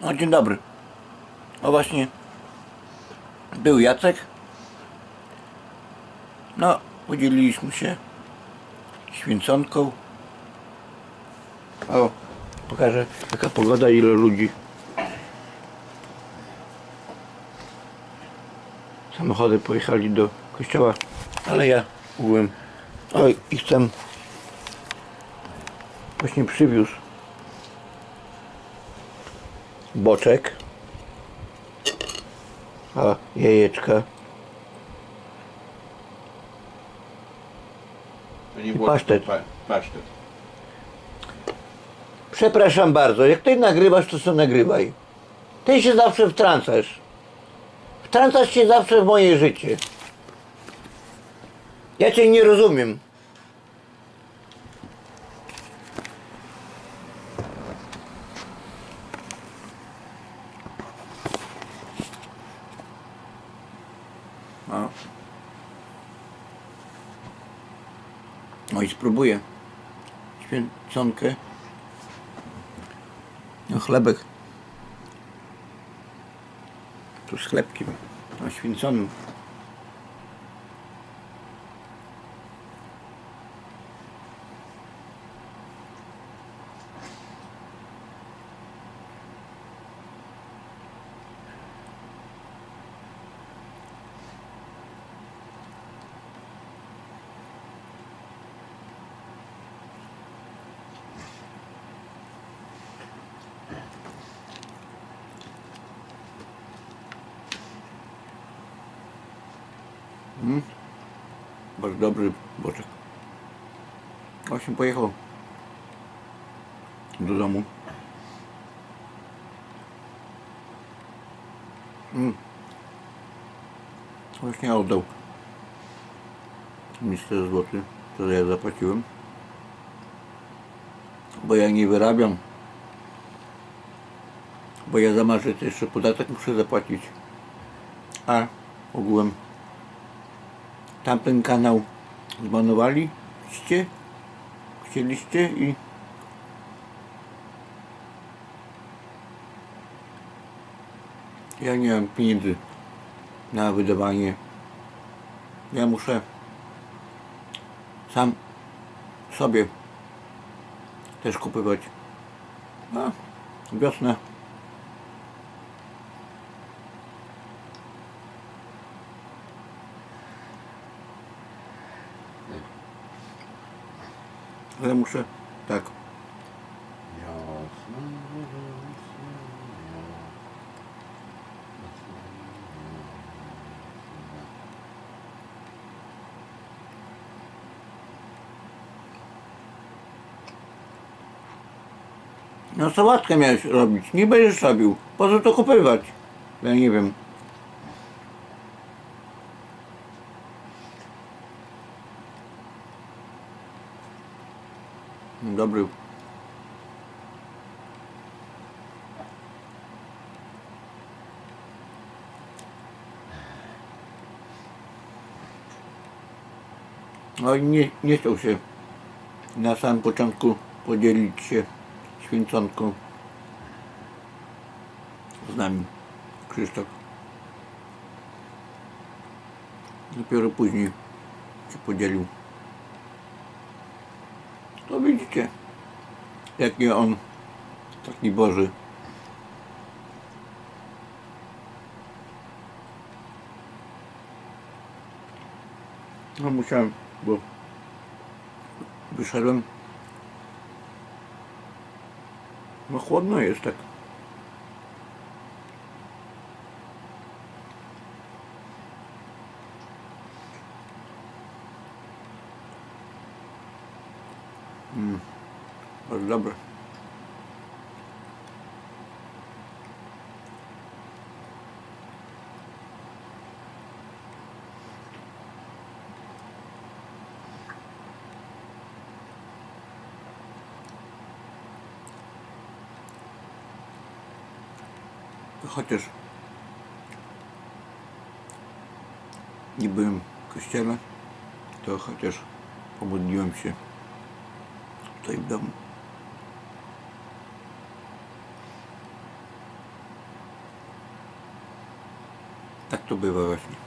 No dzień dobry. O właśnie był Jacek. No, podzieliliśmy się święconką. O, pokażę jaka pogoda, ile ludzi. Samochody pojechali do kościoła, ale ja byłem. Oj, i chcę. Właśnie przywiózł boczek, a jajeczka To nie I było pasztet. Pa, pasztet. Przepraszam bardzo, jak ty nagrywasz, to co nagrywaj. Ty się zawsze wtrącasz. Wtrącasz się zawsze w moje życie. Ja cię nie rozumiem. O. No i spróbuję. Święconkę. No chlebek. Tu z chlebkiem. Oświęconym. Bardzo dobry boczek. Właśnie pojechał do domu. Mm. Właśnie oddał mi 4 zł, które ja zapłaciłem. Bo ja nie wyrabiam. Bo ja za marże to jeszcze podatek muszę zapłacić. A ogółem tamten kanał zbanowaliście, chcieliście i ja nie mam pieniędzy na wydawanie. Ja muszę sam sobie też kupywać no, wiosnę. Ale muszę tak. No sałatkę miałeś robić, nie będziesz robił. Po co to kupywać? Ja nie wiem. Dobry. No i nie, nie chciał się na samym początku podzielić się święconką z nami Krzysztof. Dopiero później się podzielił. To widzicie, jaki on taki Boży. No musiałem, bo wyszedłem. No chłodno jest tak. Mm. Bardzo dobre. Chociaż nie byłem w kościele, to chociaż pomodliłem się tutaj w domu. Tak to bywa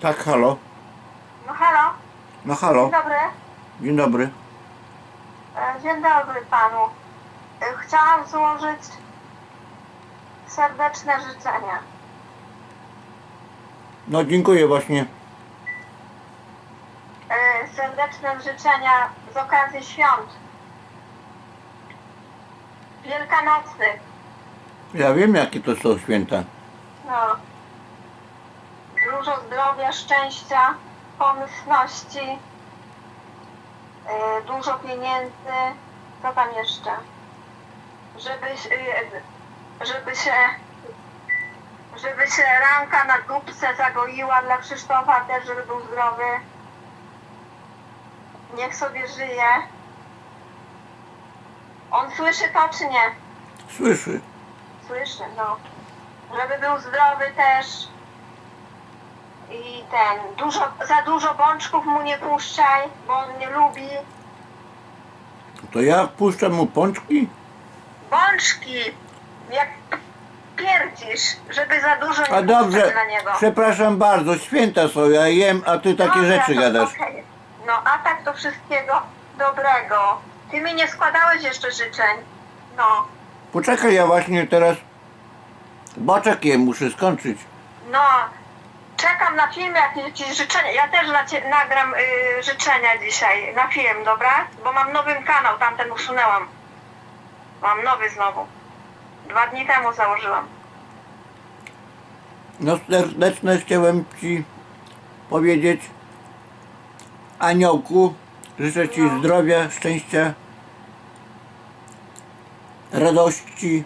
Tak, halo. No halo, No halo. dzień dobry. Dzień dobry. E, Dzień dobry panu. E, Chciałam złożyć serdeczne życzenia. No dziękuję właśnie. E, Serdeczne życzenia z okazji świąt. Wielkanocnych. Ja wiem jakie to są święta. No. Dużo zdrowia, szczęścia, pomyślności, e, dużo pieniędzy. Co tam jeszcze? Żeby, e, żeby się żeby się ranka na dupce zagoiła dla Krzysztofa też, żeby był zdrowy. Niech sobie żyje. On słyszy to czy nie? Słyszy. Słyszy, no. Żeby był zdrowy też. I ten, dużo, za dużo bączków mu nie puszczaj, bo on nie lubi. To ja puszczam mu pączki? Bączki! Jak pierdzisz, żeby za dużo nie A dobrze, puszczać dla niego. przepraszam bardzo, święta są, ja jem, a ty takie Dobra, rzeczy to gadasz. okej. No, a tak do wszystkiego dobrego. Ty mi nie składałeś jeszcze życzeń. No, Poczekaj, ja właśnie teraz boczek jem, muszę skończyć. no. Czekam na film, jakieś ci życzenia. Ja też ciebie nagram y, życzenia dzisiaj na film, dobra? Bo mam nowy kanał, tamten usunęłam. Mam nowy znowu. Dwa dni temu założyłam. No serdeczne chciałem Ci powiedzieć, aniołku, życzę Ci No. zdrowia, szczęścia, radości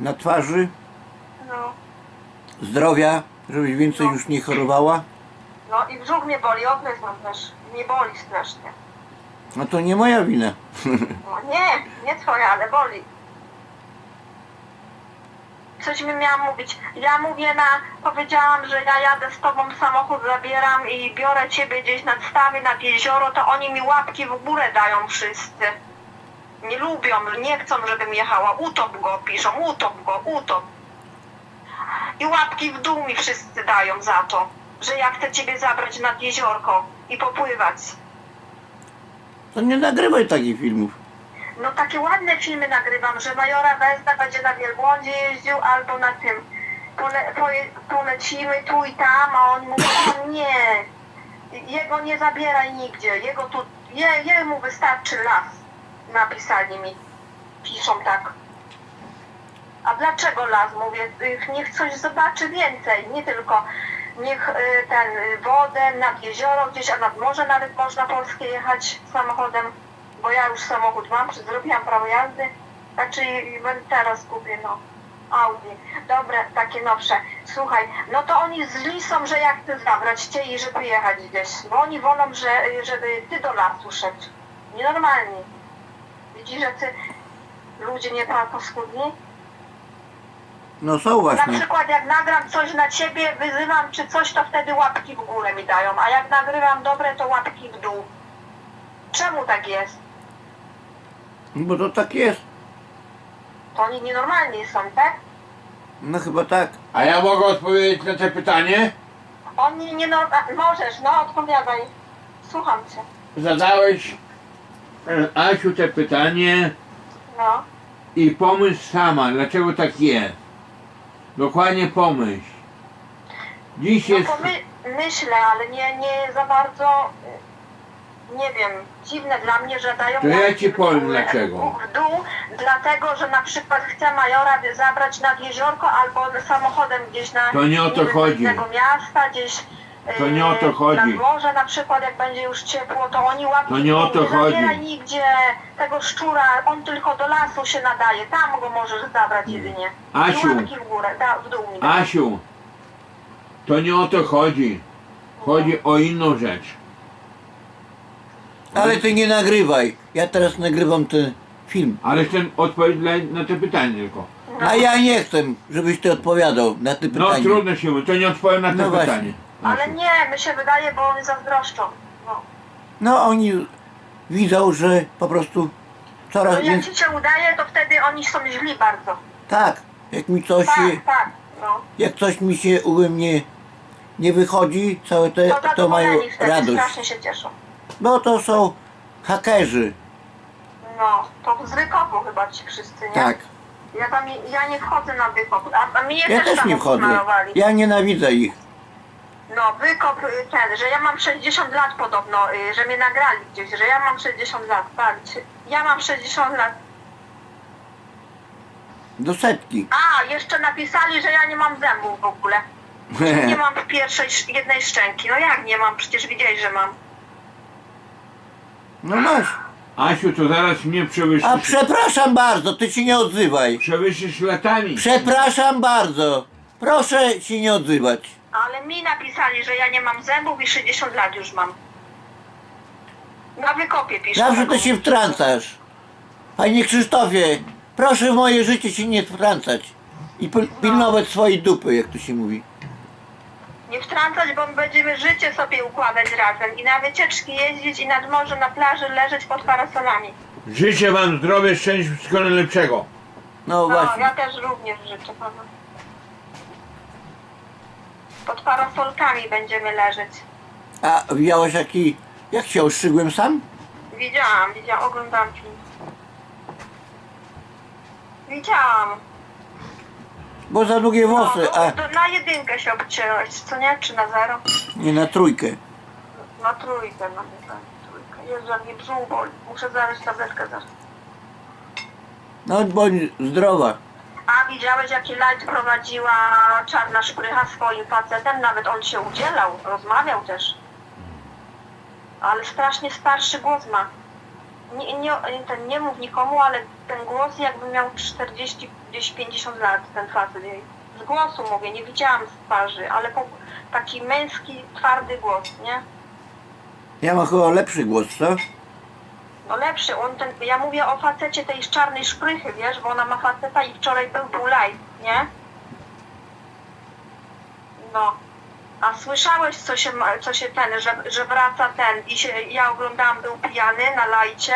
na twarzy, No. zdrowia, żebyś więcej już nie chorowała. No i brzuch mnie boli, mam też. Mnie boli strasznie. No to nie moja wina. No nie, nie twoja, ale boli. Coś mi miałam mówić. Ja mówię na, powiedziałam, że ja jadę z tobą, samochód zabieram i biorę ciebie gdzieś nad stawy, nad jezioro, to oni mi łapki w górę dają wszyscy. Nie lubią, nie chcą, żebym jechała. Utop go, piszą, utop go, utop. I łapki w dół mi wszyscy dają za to, że ja chcę ciebie zabrać nad jeziorko i popływać. To nie nagrywaj takich filmów. No takie ładne filmy nagrywam, że Majora Wezda będzie na wielbłądzie jeździł albo na tym pole, poje, polecimy tu i tam, a on mówi, o nie, jego nie zabieraj nigdzie, jego tu, je, jemu wystarczy las, napisali mi, piszą tak. A dlaczego las? Mówię, y, niech coś zobaczy więcej, nie tylko, niech y, ten y, wodę nad jezioro gdzieś, a nad morze nawet można polskie jechać samochodem, bo ja już samochód mam, zrobiłam prawo jazdy, znaczy teraz kupię, no, Audi. Dobre, takie nowsze. Słuchaj, no to oni źli są, że ja chcę zabrać cię i żeby jechać gdzieś, bo oni wolą, że, żeby ty do lasu szedł. Nienormalni. Widzisz, że ty ludzie nie paskudni? No są Na właśnie. przykład jak nagram coś na ciebie, wyzywam czy coś, to wtedy łapki w górę mi dają, a jak nagrywam dobre, to łapki w dół. Czemu tak jest? Bo to tak jest. To oni nienormalni są, tak? No chyba tak. A ja mogę odpowiedzieć na to pytanie? Oni nienormalni... Możesz, no odpowiadaj. Słucham cię. Zadałeś e, Asiu te pytanie No. i pomyśl sama, dlaczego tak jest. Dokładnie pomyśl. Dziś No jest... to my, myślę, ale nie, nie za bardzo... Nie wiem, dziwne dla mnie, że dają... To ja łapki ci w powiem górę- dlaczego. W dół, dlatego, że na przykład chce Majora zabrać nad jeziorko albo samochodem gdzieś na... To nie o to chodzi. do innego miasta, gdzieś To nie o to chodzi. Na dworze na przykład, jak będzie już ciepło, to oni łapią. To nie o to nie chodzi. zabieraj nigdzie tego szczura, on tylko do lasu się nadaje, tam go możesz zabrać jedynie. Asiu. I łapki w górę, da, w dół mi. Asiu, to nie o to chodzi. Chodzi o inną rzecz. Ale ty nie nagrywaj. Ja teraz nagrywam ten film. Ale chcę odpowiedzieć dla- na te pytanie tylko. A ja nie chcę, żebyś ty odpowiadał na te No pytania. trudno się mówi, to nie odpowiem na to No właśnie. pytanie. Ale nie, my się wydaje, bo oni zazdroszczą. No. No oni widzą, że po prostu coraz No jak więcej... ci się udaje, to wtedy oni są źli bardzo. Tak, jak mi coś Tak, się, tak. No. jak coś mi się u mnie nie wychodzi, całe te, To to mają zadowoleni wtedy radość. strasznie się cieszą. Bo to są hakerzy. No, to z wykopu chyba ci wszyscy, nie? Tak. Ja tam, ja nie wchodzę na wykop, a, a mnie Ja też też tam nie wchodzę. Ja nienawidzę ich. No, wykop y, ten, że ja mam 60 lat podobno, y, że mnie nagrali gdzieś, że ja mam 60 lat, patrz. Ja mam 60 lat. Do setki. A, jeszcze napisali, że ja nie mam zębów w ogóle. Nie mam w pierwszej, sz- jednej szczęki. No jak nie mam? Przecież widziałeś, że mam. No masz. Asiu, to zaraz mnie przewyższysz. A przepraszam bardzo, ty się nie odzywaj. Przewyższysz latami. Przepraszam bardzo. Proszę się nie odzywać. Ale mi napisali, że ja nie mam zębów i 60 lat już mam. Na wykopie piszę. Zawsze ty się wtrącasz. Panie Krzysztofie, proszę w moje życie się nie wtrącać. I pil- pilnować swojej dupy, jak to się mówi. Nie wtrącać, bo będziemy życie sobie układać razem i na wycieczki jeździć i nad morze, na plaży leżeć pod parasolami. Życzę wam zdrowia, szczęścia, wszystkiego najlepszego. No No, właśnie. ja też również życzę panu. Pod parasolkami będziemy leżeć. A widziałeś jaki... Jak się oszczygłem sam? Widziałam, widziałam, oglądałam film. Widziałam. Bo za długie włosy, no, a to na jedynkę się obcięłeś, co nie? Czy na zero? nie na trójkę. Na trójkę, na trójkę. Jezu, jak mnie brzuch boli. Muszę zabrać tabletkę zaraz. No bądź zdrowa. A widziałeś, jaki light prowadziła czarna szprycha swoim facetem? Nawet on się udzielał, rozmawiał też. Ale strasznie starszy głos ma. Nie, nie, ten, nie mów nikomu, ale ten głos jakby miał 40, gdzieś 50 lat, ten facet jej. Z głosu mówię, nie widziałam z twarzy, ale po, taki męski, twardy głos, nie? Ja mam chyba lepszy głos, co? No lepszy, on ten, ja mówię o facecie tej z czarnej szprychy, wiesz, bo ona ma faceta i wczoraj był live, nie? No. A słyszałeś, co się, co się ten, że, że wraca ten i się, ja oglądałam, był pijany na lajcie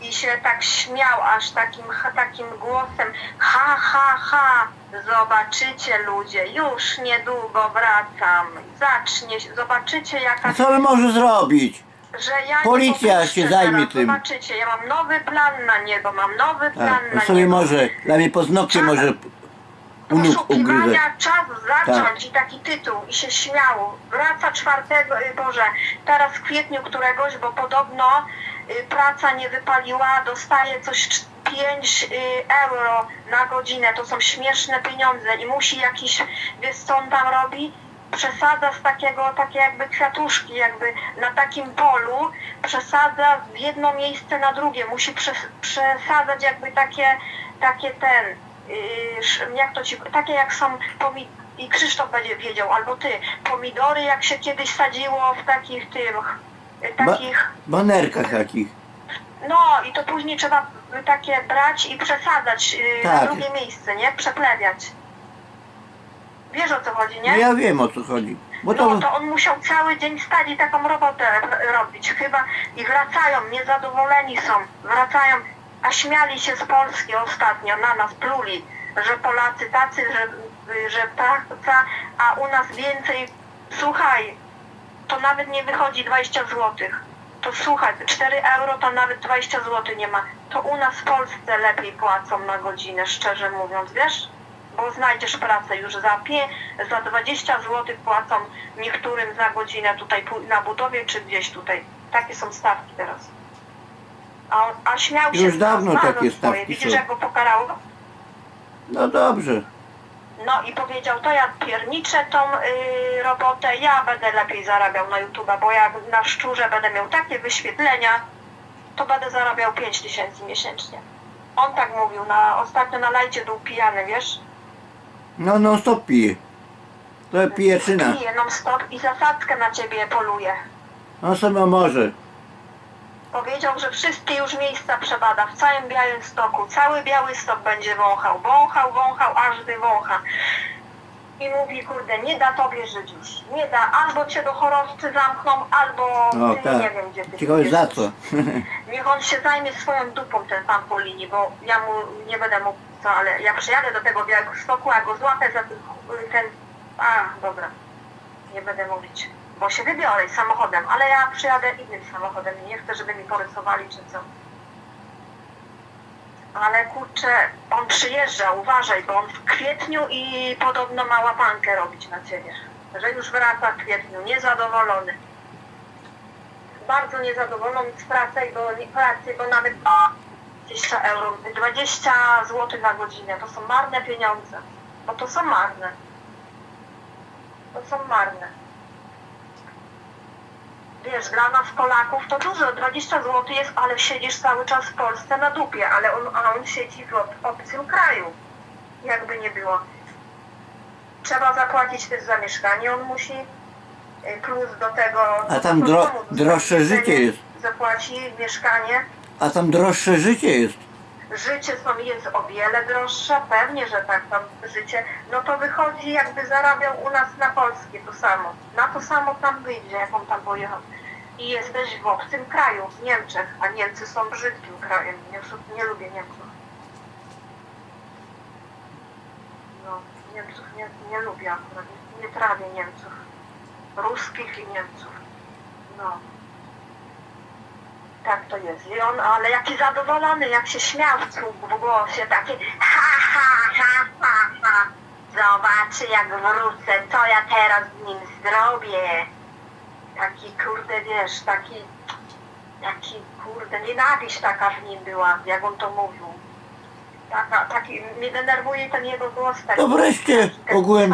i się tak śmiał aż takim, takim głosem, ha, ha, ha, zobaczycie ludzie, już niedługo wracam, zacznie, zobaczycie jaka A co on może zrobić? Że ja Policja nie popuszczę się zajmie teraz. tym. Zobaczycie, ja mam nowy plan na niego, mam nowy A, plan on na sobie niego. może, dla mnie paznokcie może ugryzę. Poszukiwania czasu zacząć Tak. i taki tytuł i się śmiało. Wraca czwartego, y, Boże, teraz w kwietniu któregoś, bo podobno y, praca nie wypaliła, dostaje coś 5 euro na godzinę, to są śmieszne pieniądze i musi jakiś, wiesz co on tam robi? Przesadza z takiego, takie jakby kwiatuszki, jakby na takim polu, przesadza z jedno miejsce na drugie, musi przes przesadzać jakby takie, takie ten, yy, jak to ci, takie jak są i Krzysztof będzie wiedział, albo ty, pomidory jak się kiedyś sadziło w takich tym, yy, Ba takich, banerkach jakich. no i to później trzeba takie brać i przesadzać yy, na Tak. drugie miejsce, nie? Przeplewiać. Wiesz o co chodzi, No nie? ja wiem o co chodzi. Bo No to... to on musiał cały dzień stać i taką robotę r- robić chyba i wracają, niezadowoleni są, wracają, a śmiali się z Polski ostatnio, na nas pluli, że Polacy tacy, że, że praca, a u nas więcej, słuchaj, to nawet nie wychodzi 20 zł. To słuchaj, 4 euro to nawet 20 zł nie ma. To u nas w Polsce lepiej płacą na godzinę, szczerze mówiąc, wiesz? Bo znajdziesz pracę już za, pie, za 20 zł płacą niektórym za godzinę tutaj na budowie czy gdzieś tutaj. Takie są stawki teraz. A, a śmiał się Już z dawno takie swoje. stawki Widzisz są. jak go pokarało? No dobrze. No i powiedział, to ja pierniczę tą y, robotę, ja będę lepiej zarabiał na YouTube, bo jak na szczurze będę miał takie wyświetlenia, to będę zarabiał 5 tysięcy miesięcznie. On tak mówił, na, ostatnio na lajcie był pijany, wiesz? No non stop pije. To pijeczyna. Pije non stop i zasadzkę na ciebie poluje. On sama może. Powiedział, że wszystkie już miejsca przebada w całym Białymstoku. Cały Białystok będzie wąchał. Wąchał, wąchał, aż wywącha. I mówi, kurde, nie da tobie żyć już. Nie da. Albo cię do chorobcy zamkną, albo O ty tak. nie wiem gdzie ty Ciekawe za jesteś. co. Niech on się zajmie swoją dupą, ten pan po linii, bo ja mu nie będę mógł co, ale jak przyjadę do tego Białegostoku, ja go złapę za ten, ten... A, dobra. Nie będę mówić, bo się wybiorę samochodem, ale ja przyjadę innym samochodem i nie chcę, żeby mi porysowali czy co. Ale kurczę, on przyjeżdża, uważaj, bo on w kwietniu i podobno ma łapankę robić na ciebie. Że już wraca w kwietniu, niezadowolony bardzo niezadowolony z pracy, bo, pracy, bo nawet 20 euro, 20 zł na godzinę to są marne pieniądze. Bo to są marne. To są marne. Wiesz, dla nas Polaków to dużo, 20 zł jest, ale siedzisz cały czas w Polsce na dupie, ale on, a on siedzi w ob- obcym kraju. Jakby nie było. Trzeba zapłacić też za mieszkanie, on musi y, plus do tego... A tam dro- droższe życie jest. Zapłaci mieszkanie. A tam droższe życie jest. Życie są, jest o wiele droższe, pewnie, że tak tam życie, no to wychodzi jakby zarabiał u nas na polskie to samo. Na to samo tam wyjdzie, jak on tam pojechał. I jesteś w obcym kraju, w Niemczech, a Niemcy są brzydkim krajem. Nie, nie lubię Niemców. No, Niemców nie, nie lubię akurat, nie, nie trawię Niemców. Ruskich i Niemców. No. Tak to jest. I on, ale jaki zadowolony, jak się śmiał w, głosie, taki ha, ha, ha, ha, ha. Zobaczy jak wrócę, co ja teraz z nim zrobię. Taki kurde, wiesz, taki, taki kurde, nienawiść taka w nim była, jak on to mówił. Taka, taki, mnie denerwuje ten jego głos taki. To wreszcie taki ogółem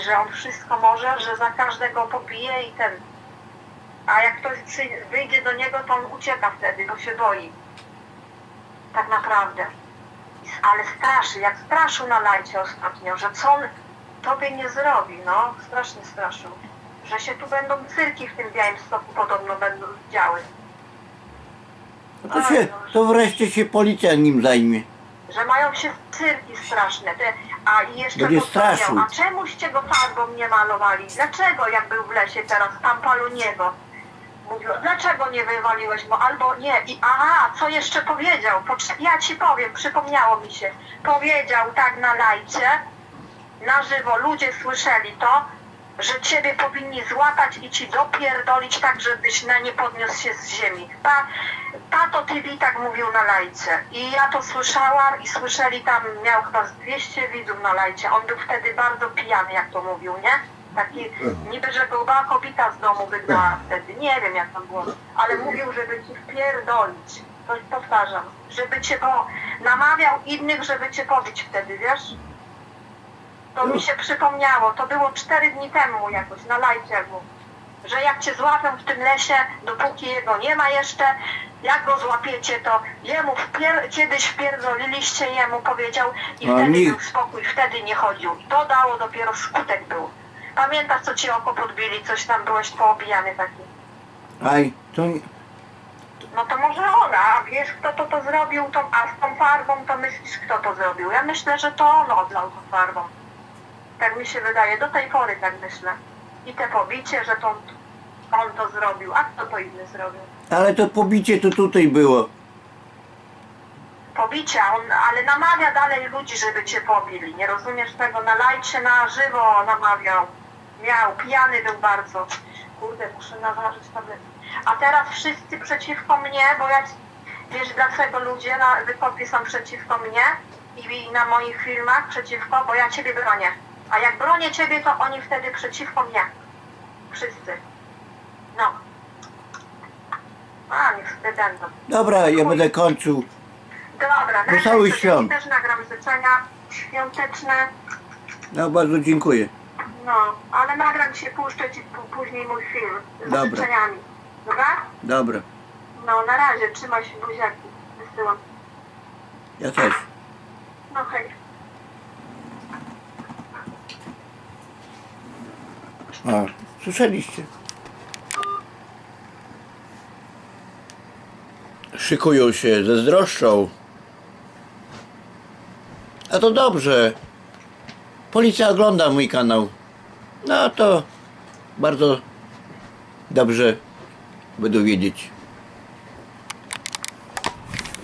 że on wszystko może, że za każdego pobije i ten. A jak ktoś przy, wyjdzie do niego, to on ucieka wtedy, bo się boi. Tak naprawdę. Ale straszy, jak straszył na lajcie ostatnio, że co on tobie nie zrobi, no, strasznie straszył. Że się tu będą cyrki w tym Białymstoku podobno będą działy. No to, się, to wreszcie się policja nim zajmie. że mają się cyrki straszne. Te, a i jeszcze Będzie straszył. a czemuście go farbą nie malowali? Dlaczego jak był w lesie teraz, tam paluniego? Dlaczego nie wywaliłeś go? Albo nie. I aha, co jeszcze powiedział? Ja ci powiem, przypomniało mi się. Powiedział tak na lajcie, na żywo, ludzie słyszeli to, że ciebie powinni złapać i ci dopierdolić tak, żebyś na nie podniósł się z ziemi. Pa, Tato TV tak mówił na lajcie. I ja to słyszałam i słyszeli tam, miał chyba z 200 widzów na lajcie. On był wtedy bardzo pijany, jak to mówił, nie? Taki, niby, że była kobieta z domu wygnała wtedy. Nie wiem, jak tam było. Ale mówił, żeby ci wpierdolić. To powtarzam. Żeby cię, bo namawiał innych, żeby cię pobić wtedy, wiesz? To mi się przypomniało. To było 4 dni temu jakoś na lajcie mu. Że jak cię złapią w tym lesie, dopóki jego nie ma jeszcze, jak go złapiecie, to jemu wpier- kiedyś wpierdoliliście jemu, powiedział i No, wtedy nikt. był spokój, wtedy nie chodził. I to dało dopiero skutek był. Pamiętasz, co ci oko podbili, coś tam byłeś poobijany taki. Aj, to nie- No to może ona, a wiesz kto to to zrobił, to, a z tą farbą to myślisz kto to zrobił? Ja myślę, że to on odlał tą farbą. Tak mi się wydaje, do tej pory tak myślę. I te pobicie, że to on, on to zrobił, a kto to inny zrobił? ale to pobicie to tutaj było. Pobicia, on, ale namawia dalej ludzi, żeby cię pobili. Nie rozumiesz tego? Na lajcie, na żywo namawiał. Miał, pijany był bardzo. Kurde, muszę naważyć tabletki. A teraz wszyscy przeciwko mnie, bo ja, wiesz, dlaczego ludzie na wykopie są przeciwko mnie i, i na moich filmach przeciwko, bo ja ciebie bronię. A jak bronię ciebie, to oni wtedy przeciwko mnie. Wszyscy. No. A, niech sobie będą. Dobra, ja będę kończył. Dobra, Wesołych najpierw świąt. Też nagram życzenia świąteczne. No bardzo dziękuję. No, ale nagram się, puszczę ci p- później mój film z Dobra. życzeniami. Dobra? Dobra. No, na razie, trzymaj się buziaki. Wysyłam. Ja też. No hej. A, słyszeliście? Szykują się, zazdroszczą. A to dobrze. Policja ogląda mój kanał. No to bardzo dobrze będą wiedzieć.